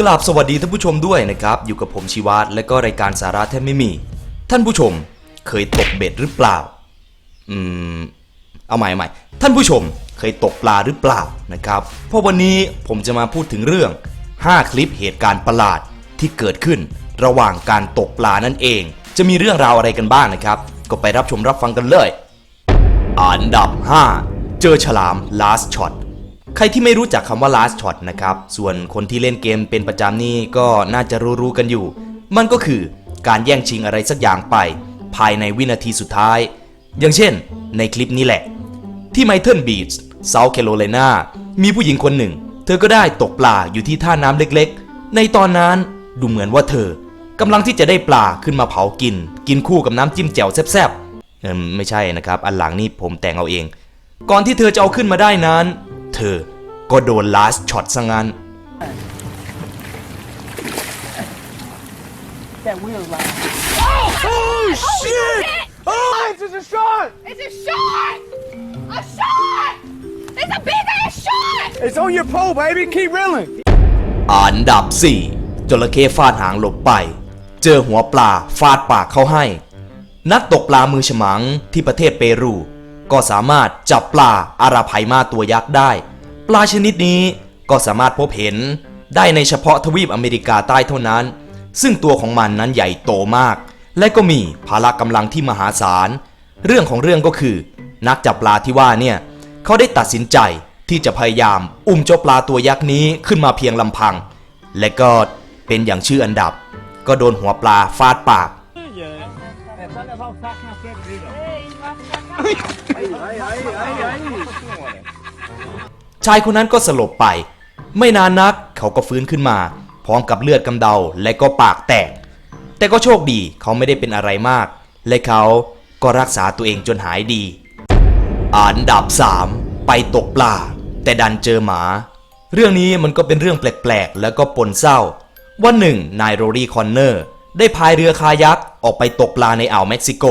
กราบสวัสดีท่านผู้ชมด้วยนะครับ อยู่กับผมชีวัตและก็รายการสาระแทบไม่มี ท่านผู้ชมเคยตกเบ็ดหรือเปล่า อืม เอาใหม่ใหม่ท่านผู้ชมเคยตกปลาหรือเปล่านะครับ เพราะวันนี้ผมจะมาพูดถึงเรื่อง 5 คลิปเหตุการณ์ประหลาดที่เกิดขึ้น ระหว่างการตกปลานั่นเอง จะมีเรื่องราวอะไรกันบ้างนะครับ ก็ไปรับชมรับฟังกันเลย อันดับ 5 เจอฉลาม last shot ใครที่ไม่รู้จักคำว่า last shot นะครับ ส่วนคนที่เล่นเกมเป็นประจำนี่ก็น่าจะรู้ๆกันอยู่ มันก็คือการแย่งชิงอะไรสักอย่างไป ภายในวินาทีสุดท้าย อย่างเช่น ในคลิปนี้แหละ ที่ไมเทิลบีชเซาท์แคโรไลนามีผู้หญิงคนหนึ่ง เธอก็ได้ตกปลาอยู่ที่ท่าน้ำเล็กๆ ในตอนนั้นดูเหมือนว่าเธอกำลังที่จะได้ปลาขึ้นมาเผากิน กินคู่กับน้ำจิ้มแจ่วแซ่บๆไม่ใช่นะครับ อันหลังนี่ผมแต่งเอาเอง ก่อนที่เธอจะเอาขึ้นมาได้นั้น อ ก็โดนลาสช็อตซะงั้น That wheel right. Oh shit! Oh, it's just a shot! It's a shark! A shark! It's a big ass shark! It's on your pole, baby. Keep reeling. อันดับ 4 จระเข้ฟาดหางหลบไป เจอหัวปลาฟาดปากเขาให้ นักตกปลามือฉมังที่ประเทศเปรู ก็สามารถจับปลาอาราไพมาตัวยักษ์ได้ ปลาชนิดนี้ก็สามารถพบเห็นได้ในเฉพาะทวีปอเมริกาใต้เท่านั้น ซึ่งตัวของมันนั้นใหญ่โตมาก และก็มีพละกำลังที่มหาศาล เรื่องของเรื่องก็คือ นักจับปลาที่ว่าเนี่ยเขาได้ตัดสินใจที่จะพยายามอุ้มเจ้าปลาตัวยักษ์นี้ขึ้นมาเพียงลำพัง และก็เป็นอย่างชื่ออันดับ ก็โดนหัวปลาฟาดปาก ชายคนนั้นก็สลบไป ไม่นานนักเขาก็ฟื้นขึ้นมา พร้อมกับเลือดกำเดาและก็ปากแตก แต่ก็โชคดีเขาไม่ได้เป็นอะไรมาก และเขาก็รักษาตัวเองจนหายดี อันดับ 3 ไปตกปลา แต่ดันเจอหมา เรื่องนี้มันก็เป็นเรื่องแปลกๆ แล้วก็ปนเศร้า วันหนึ่งนายโรรี่คอนเนอร์ได้พายเรือคายักออกไปตกปลาในอ่าวเม็กซิโก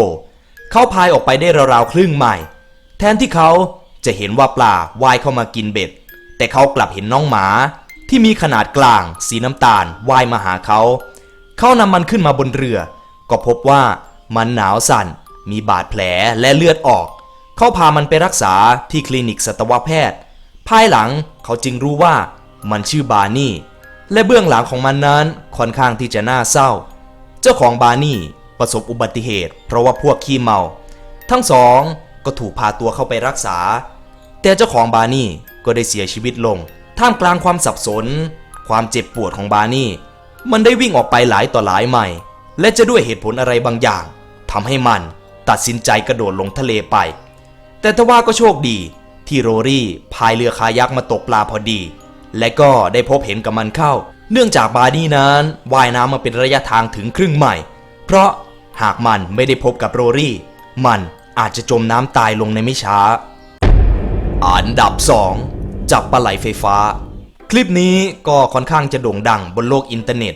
เขาพายออกไปได้ราวๆครึ่งไมล์แทนที่เขา จะเห็นว่าปลาว่ายเข้ามากินเบ็ด แต่เขากลับเห็นน้องหมา ที่มีขนาดกลางสีน้ำตาลว่ายมาหาเขา เขานำมันขึ้นมาบนเรือ ก็พบว่ามันหนาวสั่น มีบาดแผลและเลือดออก เขาพามันไปรักษาที่คลินิกสัตวแพทย์ ภายหลังเขาจึงรู้ว่ามันชื่อบาร์นี่ และเบื้องหลังของมันนั้นค่อนข้างที่จะน่าเศร้า เจ้าของบาร์นี่ประสบอุบัติเหตุ เพราะว่าพวกขี้เมา ทั้งสองก็ถูกพาตัวเข้าไปรักษา แต่เจ้าของบาร์นี่ก็ได้เสียชีวิตลง ท่ามกลางความสับสน ความเจ็บปวดของบาร์นี่ มันได้วิ่งออกไปหลายต่อหลายใหม่และจะด้วยเหตุผลอะไรบางอย่างทำให้มันตัดสินใจกระโดดลงทะเลไป แต่ทว่าก็โชคดีที่โรรี่พายเรือคายักมาตกปลาพอดี และก็ได้พบเห็นกับมันเข้า เนื่องจากบาร์นี่นั้นว่ายน้ำมาเป็นระยะทางถึงครึ่งไมล์เพราะหากมันไม่ได้พบกับโรรี่ มันอาจจะจมน้ำตายลงในไม่ช้า อันดับ 2 จับปลาไหลไฟฟ้า คลิปนี้ก็ค่อนข้างจะโด่งดังบนโลกอินเทอร์เน็ต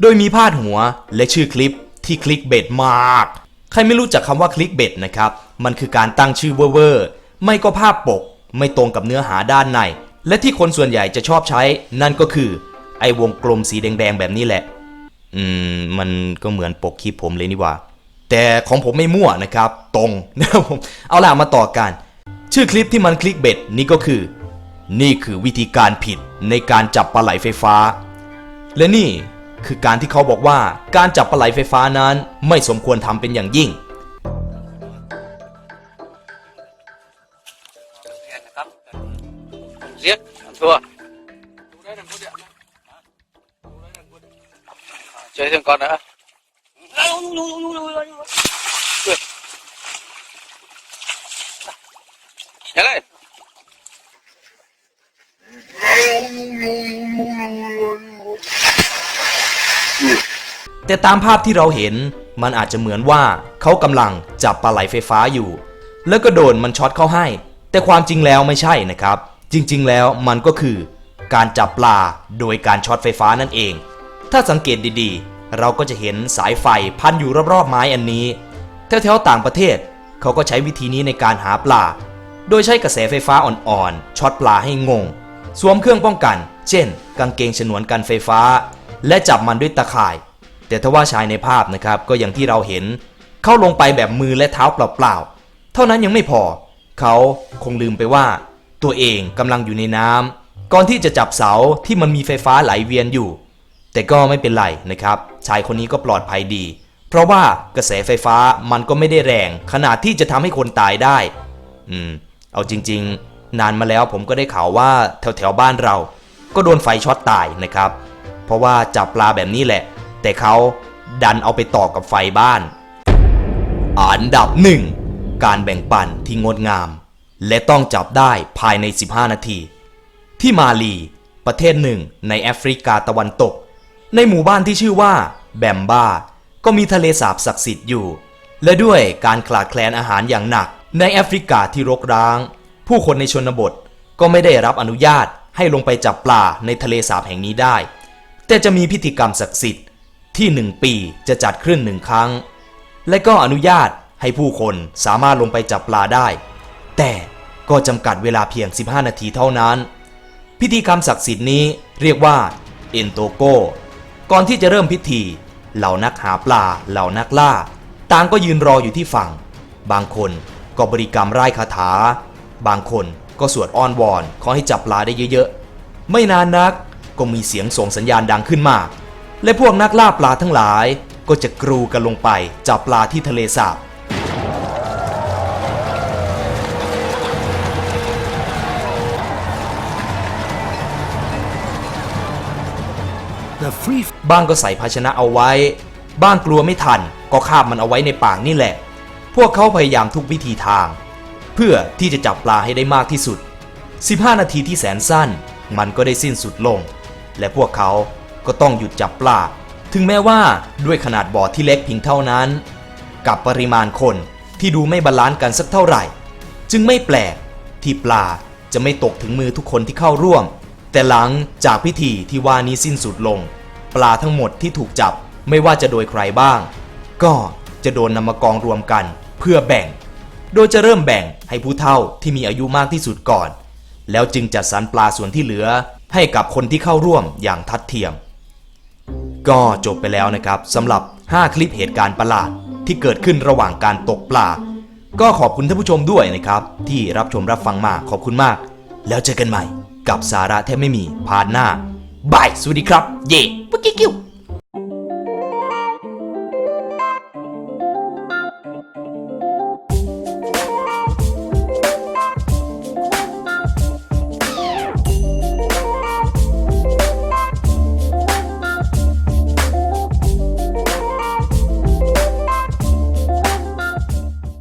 โดยมีพาดหัวและชื่อคลิปที่คลิกเบตมาก ใครไม่รู้จักคำว่าคลิกเบตนะครับ มันคือการตั้งชื่อเวอร์ไม่ก็ภาพปก ไม่ตรงกับเนื้อหาด้านใน และที่คนส่วนใหญ่จะชอบใช้ นั่นก็คือ ไอ้วงกลมสีแดงๆแบบนี้แหละ อืม มันก็เหมือนปกคลิปผมเลยนี่ว่า แต่ของผมไม่มั่วนะครับ ตรงนะครับผม เอาล่ะมาต่อกัน ชื่อคลิปที่มันคลิกเบ็ดนี่ก็คือ นี่คือวิธีการผิดในการจับปลาไหลไฟฟ้า และนี่คือการที่เขาบอกว่าการจับปลาไหลไฟฟ้านั้นไม่สมควรทำเป็นอย่างยิ่งเรียกตัวช่วยถึงก่อนนะยังไง แต่ตามภาพที่เราเห็นมันอาจจะเหมือนว่าเขากำลังจับปลาไหลไฟฟ้าอยู่ แล้วก็โดนมันช็อตเข้าให้ แต่ความจริงแล้วไม่ใช่นะครับ จริงๆ แล้วมันก็คือ การจับปลาโดยการช็อตไฟฟ้านั่นเอง ถ้าสังเกตดีๆ เราก็จะเห็นสายไฟพันอยู่รอบๆไม้อันนี้แถวๆต่างประเทศเขาก็ใช้วิธีนี้ในการหาปลา โดยใช้กระแสไฟฟ้าอ่อนๆช็อตปลาให้งง สวมเครื่องป้องกัน เช่น กางเกงฉนวนกันไฟฟ้า และจับมันด้วยตะข่าย แต่ทว่าชายในภาพนะครับก็อย่างที่เราเห็น เข้าลงไปแบบมือและเท้าเปล่าๆเท่านั้นยังไม่พอ เขาคงลืมไปว่า ตัวเองกำลังอยู่ในน้ำก่อนที่จะจับเสาที่มันมีไฟฟ้าไหลเวียนอยู่ แต่ก็ไม่เป็นไรนะครับ ชายคนนี้ก็ปลอดภัยดี เพราะว่ากระแสไฟฟ้ามันก็ไม่ได้แรง ขนาดที่จะทำให้คนตายได้ อืม เอาจริง ๆ นานมาแล้วผมก็ได้ข่าวว่าแถวๆบ้านเรา ก็โดนไฟช็อตตายนะครับ เพราะว่าจับปลาแบบนี้แหละ แต่เขาดันเอาไปต่อกับไฟบ้าน อันดับหนึ่งการแบ่งปันที่งดงาม และต้องจับได้ภายใน 15 นาที ที่มาลี ประเทศหนึ่งในแอฟริกาตะวันตก ในหมู่บ้านที่ชื่อว่า แบมบาก็มีทะเลสาบศักดิ์สิทธิ์อยู่ และด้วยการขาดแคลนอาหารอย่างหนัก ในแอฟริกาที่รกร้าง ผู้คนในชนบทก็ไม่ได้รับอนุญาตให้ลงไปจับปลาในทะเลสาบแห่งนี้ได้ แต่จะมีพิธีกรรมศักดิ์สิทธิ์ที่หนึ่งปีจะจัดขึ้นหนึ่งครั้ง และก็อนุญาตให้ผู้คนสามารถลงไปจับปลาได้ แต่ก็จำกัดเวลาเพียง 15 นาทีเท่านั้น พิธีกรรมศักดิ์สิทธิ์นี้เรียกว่าเอนโตโกก่อนที่จะเริ่มพิธี เหล่านักหาปลาเหล่านักล่า ต่างก็ยืนรออยู่ที่ฝั่ง บางคนก็บริกรรมไร้คาถา บางคนก็สวดอ้อนวอนขอให้จับปลาได้เยอะๆ ไม่นานนัก ก็มีเสียงส่งสัญญาณดังขึ้นมาก และพวกนักล่าปลาทั้งหลายก็จะกรูกันลงไปจับปลาที่ทะเลสาบบ้างก็ใส่ภาชนะเอาไว้ บ้างกลัวไม่ทันก็คาบมันเอาไว้ในปากนี่แหละ พวกเขาพยายามทุกวิธีทาง เพื่อที่จะจับปลาให้ได้มากที่สุด 15 นาทีที่แสนสั้น มันก็ได้สิ้นสุดลง และพวกเขาก็ต้องหยุดจับปลา ถึงแม้ว่าด้วยขนาดบ่อที่เล็กเพียงเท่านั้น กับปริมาณคนที่ดูไม่บาลานซ์กันสักเท่าไหร่ จึงไม่แปลกที่ปลาจะไม่ตกถึงมือทุกคนที่เข้าร่วม แต่หลังจากพิธีที่ว่านี้สิ้นสุดลง ปลาทั้งหมดที่ถูกจับไม่ว่าจะโดยใครบ้าง ก็จะโดนนำมากองรวมกันเพื่อแบ่ง โดยจะเริ่มแบ่งให้ผู้เฒ่าที่มีอายุมากที่สุดก่อน แล้วจึงจัดสรรปลาส่วนที่เหลือ ให้กับคนที่เข้าร่วมอย่างทัดเทียม ก็จบไปแล้วนะครับสำหรับ 5 คลิปเหตุการณ์ประหลาดที่เกิดขึ้นระหว่างการตกปลา ก็ขอบคุณท่านผู้ชมด้วยนะครับ ที่รับชมรับฟังมาขอบคุณมาก แล้วเจอกันใหม่ กับสาระแทบไม่มีพาร์ทหน้าบายสวัสดีครับ เย่ปุ๊กกิ๊กกิ้ว